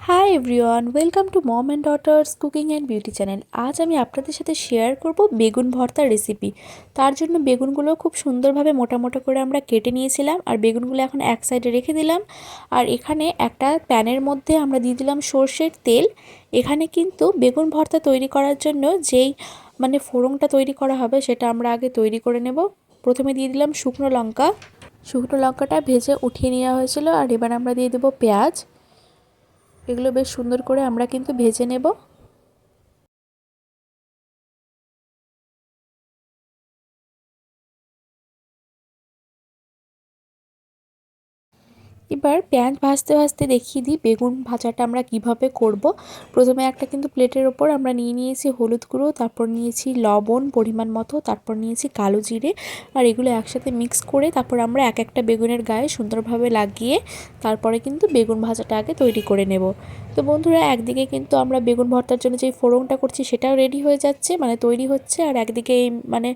Hi everyone welcome to mom and daughters cooking and beauty channel আজ আমি আপনাদের সাথে শেয়ার করব বেগুন ভর্তার রেসিপি তার জন্য বেগুনগুলো খুব সুন্দরভাবে মোটা মোটা করে আমরা কেটে নিয়েছিলাম আর বেগুনগুলো এখন এক সাইডে রেখে দিলাম। আর এখানে একটা প্যানের মধ্যে আমরা দিয়ে দিলাম সর্ষের তেল। এখানে কিন্তু বেগুন ভর্তা তৈরি করার জন্য যেই মানে ফোড়নটা তৈরি করা হবে সেটা আমরা আগে তৈরি করে নেব। প্রথমে দিয়ে দিলাম শুকনো লঙ্কা। শুকনো লঙ্কাটা ভেজে উঠিয়ে নেওয়া হয়েছিল আর এবার আমরা দিয়ে দেবো পেঁয়াজ। এগুলো বেশ সুন্দর করে আমরা কিন্তু ভেজে নেব। এবার পেঁয়াজ ভাজতে ভাজতে দেখিয়ে দিই বেগুন ভাজাটা আমরা কীভাবে করব। প্রথমে একটা কিন্তু প্লেটের ওপর আমরা নিয়ে নিয়েছি হলুদ গুঁড়ো, তারপর নিয়েছি লবণ পরিমাণ মতো, তারপর নিয়েছি কালো জিরে আর এগুলো একসাথে মিক্স করে তারপর আমরা এক একটা বেগুনের গায়ে সুন্দরভাবে লাগিয়ে তারপরে কিন্তু বেগুন ভাজাটা আগে তৈরি করে নেব। তো বন্ধুরা, একদিকে কিন্তু আমরা বেগুন ভর্তার জন্য যে ফোড়নটা করছি সেটাও রেডি হয়ে যাচ্ছে মানে তৈরি হচ্ছে, আর একদিকে এই মানে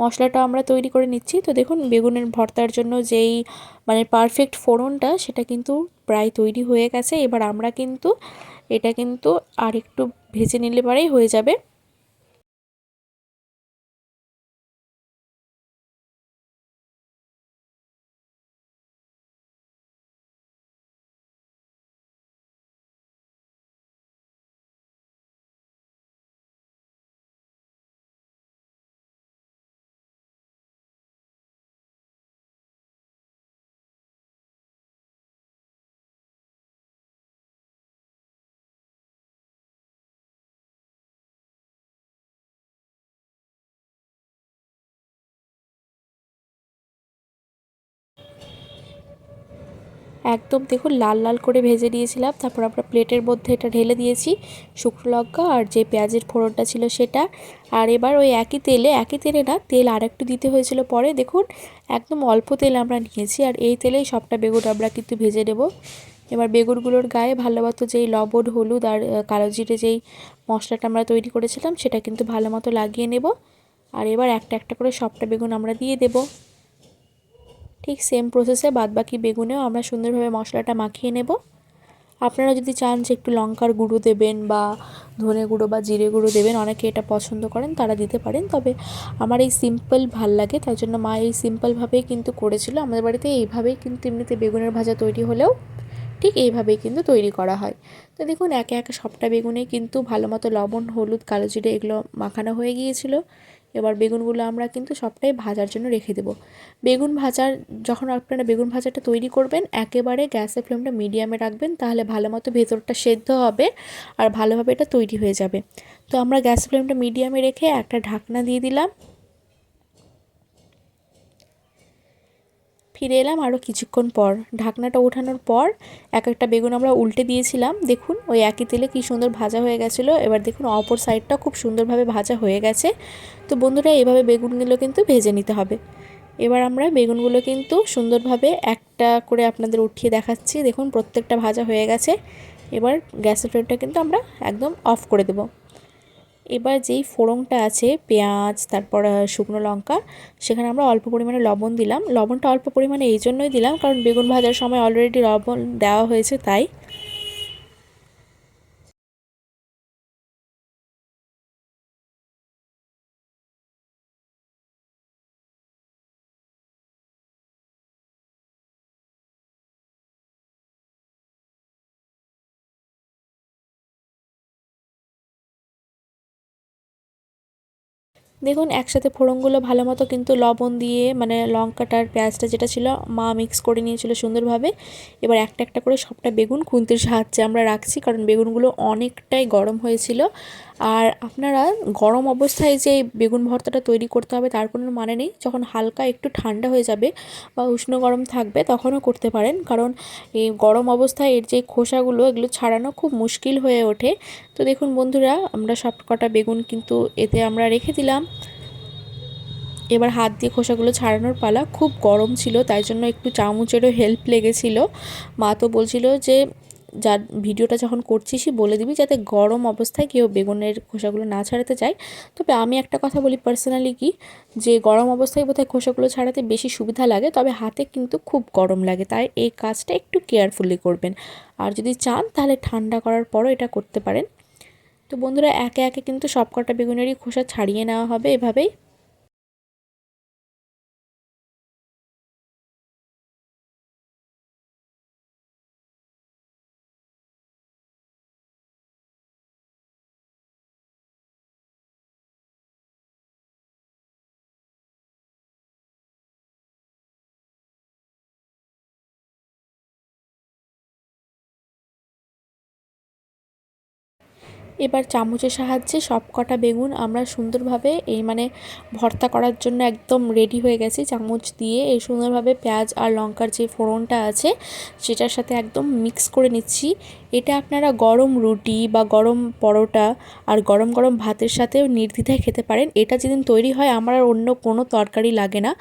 মশলাটা আমরা তৈরি করে নিচ্ছি। তো দেখুন, বেগুনের ভর্তার জন্য যেই মানে পারফেক্ট ফোড়নটা, সেটা কিন্তু প্রায় তৈরি হয়ে গেছে। এবার আমরা কিন্তু, এটা কিন্তু আর একটু ভেজে নিলে পরেই হয়ে যাবে। একদম দেখুন লাল লাল করে ভেজে দিয়েছিলাম তারপর আমরা প্লেটের মধ্যে এটা ঢেলে দিয়েছি, শুকনো লঙ্কা আর যে পেঁয়াজের ফোড়নটা ছিল সেটা। আর এবার ওই একই তেলে একই তেলে না, তেল আর একটু দিতে হয়েছিল পরে। দেখুন একদম অল্প তেল আমরা নিয়েছি আর এই তেলেই সবটা বেগুন আমরা কিন্তু ভেজে নেব। এবার বেগুনগুলোর গায়ে ভালো মতো যেই লবণ, হলুদ আর কালো জিরে যেই মশলাটা আমরা তৈরি করেছিলাম সেটা কিন্তু ভালো মতো লাগিয়ে নেব। আর এবার একটা একটা করে সবটা বেগুন আমরা দিয়ে দেবো। ঠিক সেম প্রসেসে বাদবাকি বেগুনেও আমরা সুন্দরভাবে মশলাটা মাখিয়ে নেব। আপনারা যদি চান যে একটু লঙ্কার গুঁড়ো দেবেন বা ধনে গুঁড়ো বা জিরে গুঁড়ো দেবেন, অনেকে এটা পছন্দ করেন, তারা দিতে পারেন। তবে আমার এই সিম্পল ভালো লাগে, তার জন্য মা এই সিম্পলভাবেই কিন্তু করেছিল। আমাদের বাড়িতে এইভাবেই কিন্তু এমনিতে বেগুনের ভাজা তৈরি হলেও ঠিক এইভাবেই কিন্তু তৈরি করা হয়। তো দেখুন, একে একে সবটা বেগুনে কিন্তু ভালো মতো লবণ, হলুদ, কালো জিরে এগুলো মাখানো হয়ে গিয়েছিল। এবার বেগুনগুলো আমরা কিন্তু সবটাই ভাজার জন্য রেখে দেবো। বেগুন ভাজার, যখন আপনারা বেগুন ভাজাটা তৈরি করবেন, একেবারে গ্যাসের ফ্লেমটা মিডিয়ামে রাখবেন, তাহলে ভালো মতো ভেতরটা সেদ্ধ হবে আর ভালোভাবে এটা তৈরি হয়ে যাবে। তো আমরা গ্যাস ফ্লেমটা মিডিয়ামে রেখে একটা ঢাকনা দিয়ে দিলাম। ফিরে এলাম আরও কিছুক্ষণ পর। ঢাকনাটা ওঠানোর পর এক একটা বেগুন আমরা উল্টে দিয়েছিলাম। দেখুন, ওই একই তেলে কী সুন্দর ভাজা হয়ে গেছিল। এবার দেখুন, অপর সাইডটা খুব সুন্দরভাবে ভাজা হয়ে গেছে। তো বন্ধুরা, এভাবে বেগুনগুলো কিন্তু ভেজে নিতে হবে। এবার আমরা বেগুনগুলো কিন্তু সুন্দরভাবে একটা করে আপনাদের উঠিয়ে দেখাচ্ছি। দেখুন, প্রত্যেকটা ভাজা হয়ে গেছে। এবার গ্যাসের ফ্লেমটা কিন্তু আমরা একদম অফ করে দেবো। এবার যেই ফোড়নটা আছে, পেঁয়াজ, তারপর শুকনো লঙ্কা, সেখানে আমরা অল্প পরিমাণে লবণ দিলাম। লবণটা অল্প পরিমাণে এই জন্যই দিলাম, কারণ বেগুন ভাজার সময় অলরেডি লবণ দেওয়া হয়েছে তাই। দেখুন, একসাথে ফোড়নগুলো ভালো মতো কিন্তু লবণ দিয়ে মানে লঙ্কাটার পেঁয়াজটা যেটা ছিল, মা মিক্স করে নিয়েছিল সুন্দরভাবে। এবার একটা একটা করে সবটা বেগুন খুন্তির সাহায্যে আমরা রাখছি, কারণ বেগুনগুলো অনেকটাই গরম হয়েছিল। আর আপনারা গরম অবস্থায় যে বেগুন ভর্তাটা তৈরি করতে হবে, তার কোনো মানে নেই। যখন হালকা একটু ঠান্ডা হয়ে যাবে বা উষ্ণ গরম থাকবে, তখনও করতে পারেন। কারণ এই গরম অবস্থায় এর যে খোসাগুলো, এগুলো ছাড়ানো খুব মুশকিল হয়ে ওঠে। তো দেখুন বন্ধুরা, আমরা সব কটা বেগুন কিন্তু এতে আমরা রেখে দিলাম। এবার হাত দিয়ে খোসাগুলো ছাড়ানোর পালা খুব গরম ছিল, তাই জন্য একটু চামচেরও হেল্প লেগেছিল। মা তো বলছিল যে যার ভিডিওটা যখন করছিসই বলে দিবি যাতে গরম অবস্থায় কেউ বেগুনের খোসাগুলো না ছাড়াতে চায়। তবে আমি একটা কথা বলি পার্সোনালি কি, যে গরম অবস্থায় বোধহয় খোসাগুলো ছাড়াতে বেশি সুবিধা লাগে, তবে হাতে কিন্তু খুব গরম লাগে, তাই এই কাজটা একটু কেয়ারফুলি করবেন। আর যদি চান, তাহলে ঠান্ডা করার পরও এটা করতে পারেন। তো বন্ধুরা, একে একে কিন্তু সবকটা বেগুনেরই খোসা ছাড়িয়ে নেওয়া হবে এভাবেই। এবার চামচের সাহায্যে সব কটা বেগুন আমরা সুন্দরভাবে এই মানে ভর্তা করার জন্য একদম রেডি হয়ে গেছি চামচ দিয়ে। এই সুন্দরভাবে পেঁয়াজ আর লঙ্কার যে ফোড়নটা আছে, সেটার সাথে একদম মিক্স করে নিচ্ছি। এটা আপনারা গরম রুটি বা গরম পরোটা আর গরম গরম ভাতের সাথেও নির্দ্বিধায় খেতে পারেন। এটা যেদিন তৈরি হয়, আমার আর অন্য কোনো তরকারি লাগে না।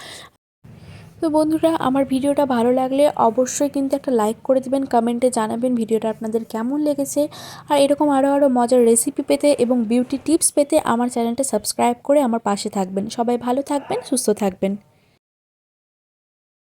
তো বন্ধুরা, আমার ভিডিওটা ভালো লাগলে অবশ্যই কিন্তু একটা লাইক করে দেবেন কমেন্টে জানাবেন ভিডিওটা আপনাদের কেমন লেগেছে। আর এরকম আরও আরও মজার রেসিপি পেতে এবং বিউটি টিপস পেতে আমার চ্যানেলটা সাবস্ক্রাইব করে আমার পাশে থাকবেন। সবাই ভালো থাকবেন, সুস্থ থাকবেন।